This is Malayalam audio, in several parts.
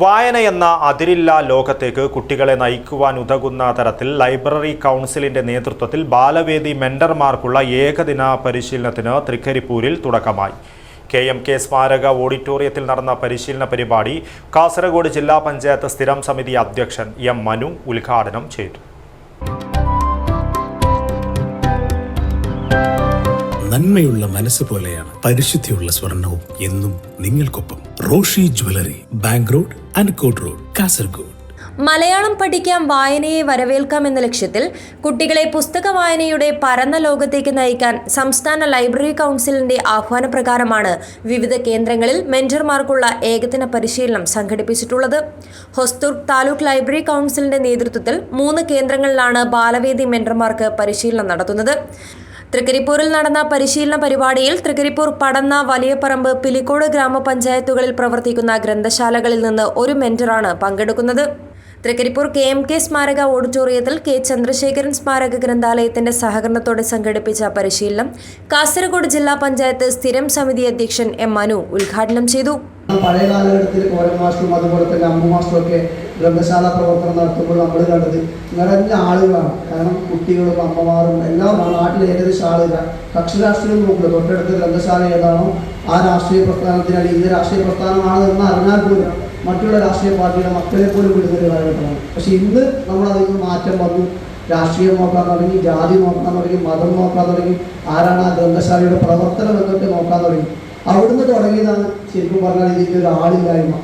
വായന എന്ന അതിരില്ലാ ലോകത്തേക്ക് കുട്ടികളെ നയിക്കുവാൻ ഉതകുന്ന തരത്തിൽ ലൈബ്രറി കൗൺസിലിന്റെ നേതൃത്വത്തിൽ ബാലവേദി മെന്റർമാർക്കുള്ള ഏകദിന പരിശീലനത്തിന് തൃക്കരിപ്പൂരിൽ തുടക്കമായി. കെ എം കെ സ്മാരക ഓഡിറ്റോറിയത്തിൽ നടന്ന പരിശീലന പരിപാടി കാസർഗോഡ് ജില്ലാ പഞ്ചായത്ത് സ്ഥിരം സമിതി അധ്യക്ഷൻ എം മനു ഉദ്ഘാടനം ചെയ്തു. നന്മയുള്ള മനസ്സ് പോലെയാണ് പരിശുദ്ധിയുള്ള സ്വർണവും എന്നും നിങ്ങൾക്കൊപ്പം Roshi jewellery bank road Ankot road Kasaragod. Malayalam പഠിക്കാം വായനയെ വരവേൽക്കാം എന്ന ലക്ഷ്യത്തിൽ കുട്ടികളെ പുസ്തക വായനയുടെ പരന്ന ലോകത്തേക്ക് നയിക്കാൻ സംസ്ഥാന ലൈബ്രറി കൗൺസിലിന്റെ ആഹ്വാനപ്രകാരമാണ് വിവിധ കേന്ദ്രങ്ങളിൽ മെന്റർമാർക്കുള്ള ഏകദിന പരിശീലനം സംഘടിപ്പിച്ചിട്ടുള്ളത്. ഹൊസ്തൂർ താലൂക്ക് ലൈബ്രറി കൗൺസിലിന്റെ നേതൃത്വത്തിൽ മൂന്ന് കേന്ദ്രങ്ങളിലാണ് ബാലവേദി മെന്റർമാർക്ക് പരിശീലനം നടത്തുന്നത്. തൃക്കരിപ്പൂരിൽ നടന്ന പരിശീലന പരിപാടിയിൽ തൃക്കരിപ്പൂർ പടന്ന വലിയപറമ്പ് പിലിക്കോട് ഗ്രാമപഞ്ചായത്തുകളിൽ പ്രവർത്തിക്കുന്ന ഗ്രന്ഥശാലകളിൽ നിന്ന് ഒരു മെന്ററാണ് പങ്കെടുക്കുന്നത്. തൃക്കരിപ്പൂർ കെ എം കെ സ്മാരക ഓഡിറ്റോറിയത്തിൽ കെ ചന്ദ്രശേഖരൻ സ്മാരക ഗ്രന്ഥാലയത്തിന്റെ സഹകരണത്തോടെ സംഘടിപ്പിച്ച പരിശീലനം കാസർഗോഡ് ജില്ലാ പഞ്ചായത്ത് സ്ഥിരം സമിതി അധ്യക്ഷൻ എം മനു ഉദ്ഘാടനം ചെയ്തു. പഴയ കാലഘട്ടത്തിൽ മാസ്റ്ററും അതുപോലെ തന്നെ അമ്മു മാസ്റ്ററും ഒക്കെ ഗ്രന്ഥശാല പ്രവർത്തനം നടത്തുമ്പോൾ നമ്മൾ കണ്ടത് നിറഞ്ഞ ആളുകളാണ് കാരണം കുട്ടികളും അമ്മമാരും എല്ലാം ആ നാട്ടിൽ ഏകദേശം ആളുകൾ കക്ഷി രാഷ്ട്രീയം നോക്കില്ല തൊട്ടടുത്ത ഗ്രന്ഥശാല ഏതാണോ ആ രാഷ്ട്രീയ പ്രസ്ഥാനത്തിന് അല്ലെങ്കിൽ രാഷ്ട്രീയ പ്രസ്ഥാനമാണ് എന്ന് അറിഞ്ഞാൽ പോലും മറ്റുള്ള രാഷ്ട്രീയ പാർട്ടിയുടെ മക്കളെ പോലും വിടുന്നൊരു കാലഘട്ടമാണ് പക്ഷെ ഇന്ന് നിന്ന് മാറ്റം വന്നു. രാഷ്ട്രീയം നോക്കാൻ തുടങ്ങി ജാതി നോക്കാൻ തുടങ്ങി മതം നോക്കാൻ തുടങ്ങി ആരാണ് ആ ഗ്രന്ഥശാലയുടെ പ്രവർത്തനം എന്നൊക്കെ നോക്കാൻ തുടങ്ങി. അവിടുന്ന് തുടങ്ങിയതാണ് ശരിക്കും പറഞ്ഞാൽ ഇതിന്റെ ഒരു ആളില്ലായ്മ.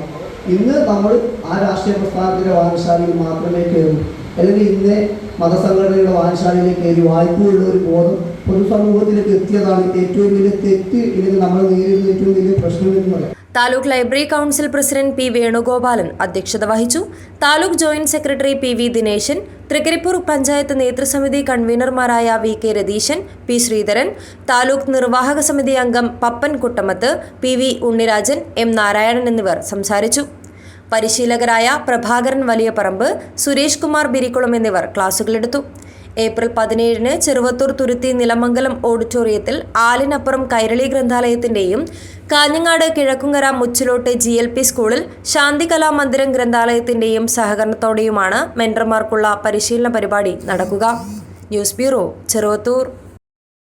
ഇന്ന് നമ്മൾ ആ രാഷ്ട്രീയ പ്രസ്ഥാനത്തിന്റെ വായനശാലയിൽ മാത്രമേ കയറൂ. അല്ലെങ്കിൽ ഇന്നേ മതസംഘടനയുടെ വായനശാലയിലേക്ക് കയറി വായ്പയുള്ള ഒരു ബോധം പൊതുസമൂഹത്തിലേക്ക് എത്തിയതാണ് ഏറ്റവും വലിയ തെറ്റ് ഇല്ലെങ്കിൽ നമ്മൾ നേരിടുന്ന ഏറ്റവും വലിയ പ്രശ്നം എന്ന് പറയാം. Taluk library council president P Venugopalan അധ്യക്ഷത വഹിച്ചു. Taluk joint secretary P V Dineshan Trikaripur panchayat നേതൃസമിതി കൺവീനർമാരായ V K Ratheeshan P Sreedharan taluk നിർവാഹക സമിതി അംഗം Pappan Kuttamath P V Unnirajan M Narayanan എന്നിവർ സംസാരിച്ചു. പരിശീലകരായ പ്രഭാകരൻ വലിയപറമ്പ് സുരേഷ് കുമാർ ബിരിക്കുളം എന്നിവർ ക്ലാസുകളെടുത്തു. ഏപ്രിൽ പതിനേഴിന് ചെറുവത്തൂർ തുരുത്തി നിലമംഗലം ഓഡിറ്റോറിയത്തിൽ ആലിനപ്പുറം Kairali ഗ്രന്ഥാലയത്തിന്റെയും Kanhangad Kizhakkumkara Muchilot G L P സ്കൂളിൽ ശാന്തി കലാമന്ദിരം ഗ്രന്ഥാലയത്തിന്റെയും സഹകരണത്തോടെയുമാണ് മെന്റർമാർക്കുള്ള പരിശീലന പരിപാടി നടക്കുക. News bureau Cheruvathur.